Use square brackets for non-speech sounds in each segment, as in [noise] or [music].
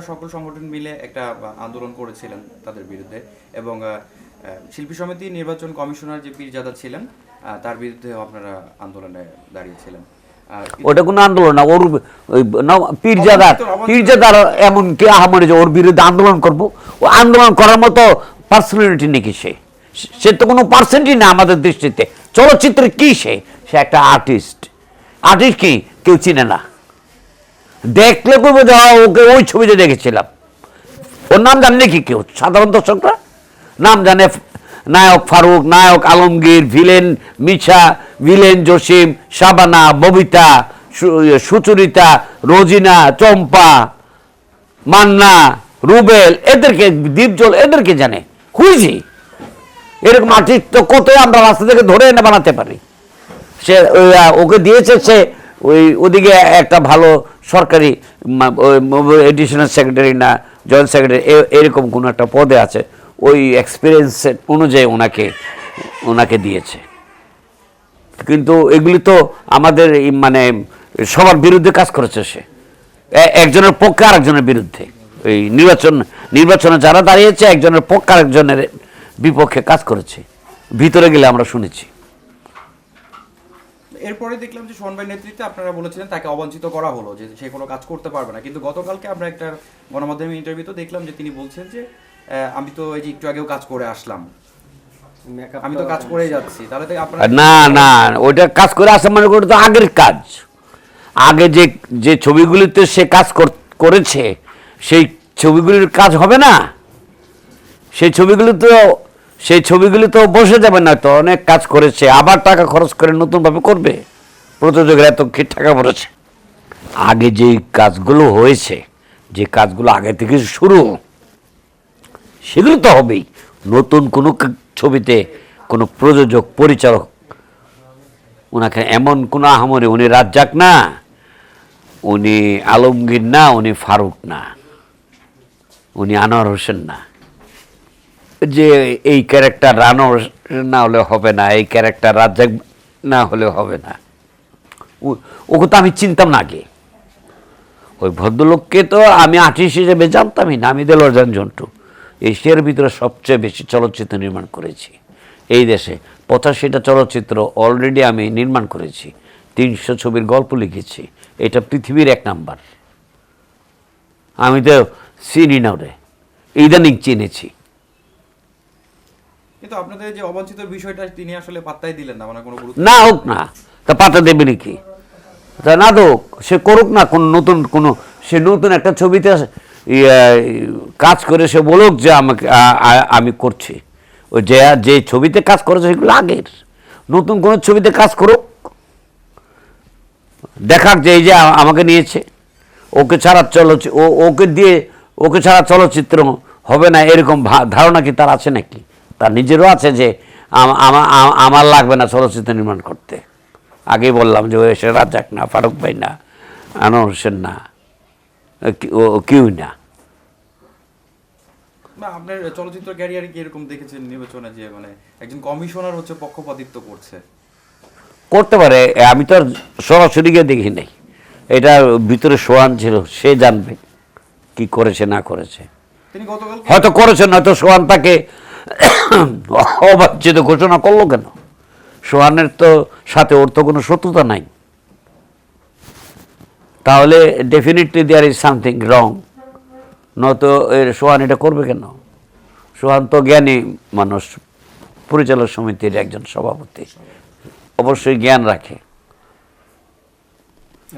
আপনারা সকল সংগঠন মিলে একটা আন্দোলন করেছিলেন তাদের বিরুদ্ধে এবং শিল্পী সমিতি নির্বাচন কমিশনার যে পীরজাদা ছিলেন তার বিরুদ্ধে আপনারা আন্দোলনে দাঁড়িয়েছিলেন। ওটা কোনো আন্দোলন না ওর পীরজাদার পীরজাদার এমন কি আহামরি যে ওর বিরুদ্ধে আন্দোলন করব ও আন্দোলন করার মতো পার্সোনালিটি নাকি সে? সে তো কোনো পার্সেন্টই না আমাদের দৃষ্টিতে। চলচ্চিত্রে কি সে? সে একটা আর্টিস্ট আর্টিস্ট কি? কেউ চিনে না। দেখলে করব যে হ্যাঁ, ওকে ওই ছবিতে দেখেছিলাম। ওর নাম জানে কি কেউ? সাধারণ দর্শকরা নাম জানে নায়ক ফারুক নায়ক আলমগীর ভিলেন মিছা ভিলেন জসিম শাবানা ববিতা সুচরিতা রোজিনা চম্পা মান্না রুবেল এদেরকে দীপজল এদেরকে জানে। হুইজি এরকম আর্টিস্ট তো কত আমরা রাস্তা থেকে ধরে এনে বানাতে পারি। সে ওকে দিয়েছে সে ওই ওদিকে একটা ভালো সরকারি এডিশনাল সেক্রেটারি না, জয়েন্ট সেক্রেটারি এরকম কোনো একটা পদে আছে। ওই এক্সপিরিয়েন্স অনুযায়ী ওনাকে ওনাকে দিয়েছে। কিন্তু এগুলি তো আমাদের মানে সবার বিরুদ্ধে কাজ করেছে সে। একজনের পক্ষে আরেকজনের বিরুদ্ধে। এই নির্বাচন, নির্বাচনে যারা দাঁড়িয়েছে, একজনের পক্ষে আরেকজনের বিপক্ষে কাজ করেছে। ভিতরে গেলে আমরা শুনেছি। এরপরে দেখলাম যে সোহন ভাই নেতৃত্বে আপনারা বলেছিলেন তাকে অবাঞ্ছিত করা হলো যে সে কোনো কাজ করতে পারবে না। কিন্তু গতকালকে আমরা একটা গণমাধ্যমে ইন্টারভিউতে দেখলাম যে তিনি বলছেন যে আমি তো এই যে একটু আগেও কাজ করে আসলাম। আমি তো কাজ করেই যাচ্ছি। তাহলে তো আপনারা না না ওইটা কাজ করে আসা মানে ওটা তো আগের কাজ। আগে যে যে ছবিগুলিতে সে কাজ কর- করেছে সেই ছবিগুলির কাজ হবে না? সেই ছবিগুলি তো সেই ছবিগুলি তো বসে যাবে না তো, অনেক কাজ করেছে, আবার টাকা খরচ করে নতুনভাবে করবে। প্রযোজকের এত কি টাকা পড়েছে আগে যে কাজগুলো হয়েছে, যে কাজগুলো আগে থেকে শুরু, সেগুলো তো হবেই। নতুন কোনো ছবিতে কোনো প্রযোজক, পরিচালক, ওনাকে এমন কোনো আহামরি, উনি রাজ্জাক না, উনি আলমগীর না, উনি ফারুক না, উনি আনোয়ার হোসেন না। যে এই ক্যারেক্টার আনোয়ার না হলে হবে না, এই ক্যারেক্টার রাজ্জাক না হলে হবে না। ওকে তো আমি চিনতাম না আগে। ওই ভদ্রলোককে তো আমি আর্টিস্ট হিসেবে জানতামই না, আমি দেলোয়ার জান জন্টু। এশিয়ার ভিতরে সবচেয়ে বেশি চলচ্চিত্র নির্মাণ করেছি। এই দেশে পঁচাশিটা চলচ্চিত্র অলরেডি আমি নির্মাণ করেছি। তিনশো ছবির গল্প লিখেছি। এটা পৃথিবীর এক নাম্বার। আমি তো চিনি না ইদানিং চিনেছি। কিন্তু আপনাদের যে অবাঞ্ছিত বিষয়টা তিনি আসলে পাত্তাই দিলেন না মানে কোনো না, হোক না। তা পাতা দেবে নাকি? তা না দোক সে করুক না, কোন নতুন, কোনো, সে নতুন একটা ছবিতে কাজ করে সে বলুক যে আমাকে আমি করছি। ওই যে যে ছবিতে কাজ করেছে সেগুলো আগের। নতুন কোনো ছবিতে কাজ করুক। দেখাক যে এই যে আমাকে নিয়েছে। ওকে ছাড়া চলচ্চিত্র ও, ওকে দিয়ে, ওকে ছাড়া চলচ্চিত্র হবে না, এরকম ধারণা কি তার আছে নাকি? তার নিজেরও আছে যে আম- আমার লাগবে না চলচ্চিত্র নির্মাণ করতে। আগেই বললাম যে ও রাজাক না ফারুক ভাই না আনোয়ার হোসেন না ও কেউ না। আপনার চলচ্চিত্র ক্যারিয়ারে কি এরকম দেখেছেন নির্বাচনে যে মানে একজন কমিশনার হচ্ছে পক্ষপাতিত্ব করছে? করতে পারে আমি তো আর সরাসরি গিয়ে দেখি নাই। এটা ভিতরে সোয়ান ছিল সে জানবে কি করেছে না করেছে। হয়তো করেছেন হয়তো সোহান তাকে [coughs] অবাঞ্ছিত ঘোষণা করল কেন? সোহানের তো সাথে ওর তো কোনো শত্রুতা নাই। তাহলে definitely there is something wrong নয়তো এর সোহান এটা করবে কেন? সোহান তো জ্ঞানী মানুষ, পরিচালক সমিতির একজন সভাপতি। অবশ্যই জ্ঞান রাখে।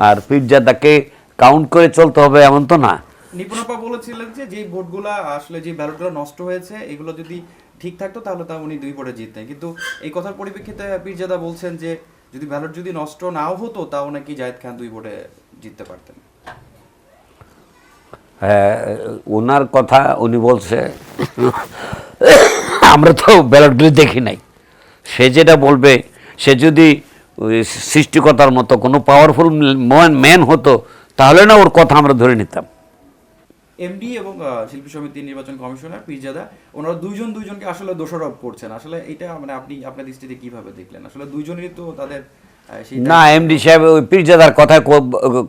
আর পীরজাদাকে কাউন্ট করে চলতে হবে এমন তো না। নিপুণপা বলেছিলেন যে যে ভোটগুলা আসলে যে ব্যালটগুলো নষ্ট হয়েছে, এগুলো যদি ঠিক থাকতো তাহলে তা উনি দুই ভোটে জিততেন। কিন্তু এই কথার পরিপ্রেক্ষিতে পীরজাদা বলছেন যে যদি ব্যালট যদি নষ্ট নাও হতো তাও নাকি জায়েদ খান দুই ভোটে জিততে পারতেন। হ্যাঁ, ওনার কথা উনি বলছে আমরা তো ব্যালটগুলি দেখি নাই। সে যেটা বলবে সে যদি সৃষ্টিকতার মতো কোনো পাওয়ারফুল ম্যান হতো তাহলে না ওর কথা আমরা ধরে নিতাম। এমডি এবং শিল্পী সমিতি নির্বাচন কমিশনার পীরজাদা ওনারা দুইজন দুইজনকে আসলে দোষারোপ করছেন। আসলে এটা মানে আপনি আপনার দৃষ্টিতে কীভাবে দেখলেন? আসলে দুইজনেরই তো তাদের না এমডি সাহেব ওই পীরজাদার কথা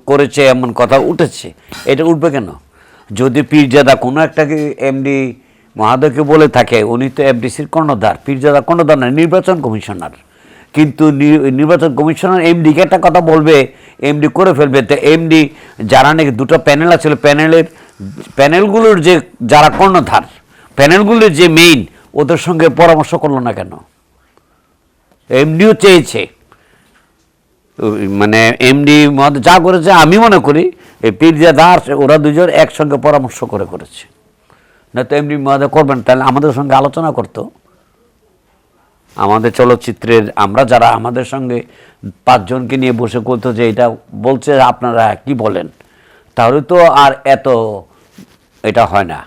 করেছে এমন কথা উঠেছে। এটা উঠবে কেন? যদি পীরজাদা কোনো একটা এমডি মহাদয়কে বলে থাকে উনি তো এফডিসির কর্ণধার। পীরজাদা কর্ণধার না নির্বাচন কমিশনার। কিন্তু নির্বাচন কমিশনার এমডিকে একটা কথা বলবে এমডি করে ফেলবে। তো এমডি যারা নাকি দুটো প্যানেল আছে প্যানেলের প্যানেলগুলোর যে যারা কর্ণধার, প্যানেলগুলোর যে মেইন ওদের সঙ্গে পরামর্শ করল না কেন? এমডিও চেয়েছে। মানে এমডি মদ যা করেছে, আমি মনে করি এই পীরজা দাস, ওরা দুজন একসঙ্গে পরামর্শ করে করেছে। না তো এমডি মহোদয় করবেন, তাহলে আমাদের সঙ্গে আলোচনা করতো। আমাদের চলচ্চিত্রের, আমরা যারা আমাদের সঙ্গে পাঁচজনকে নিয়ে বসে করতো যে এটা বলছে, আপনারা কি বলেন? তাহলে তো আর এত এটা হয় না।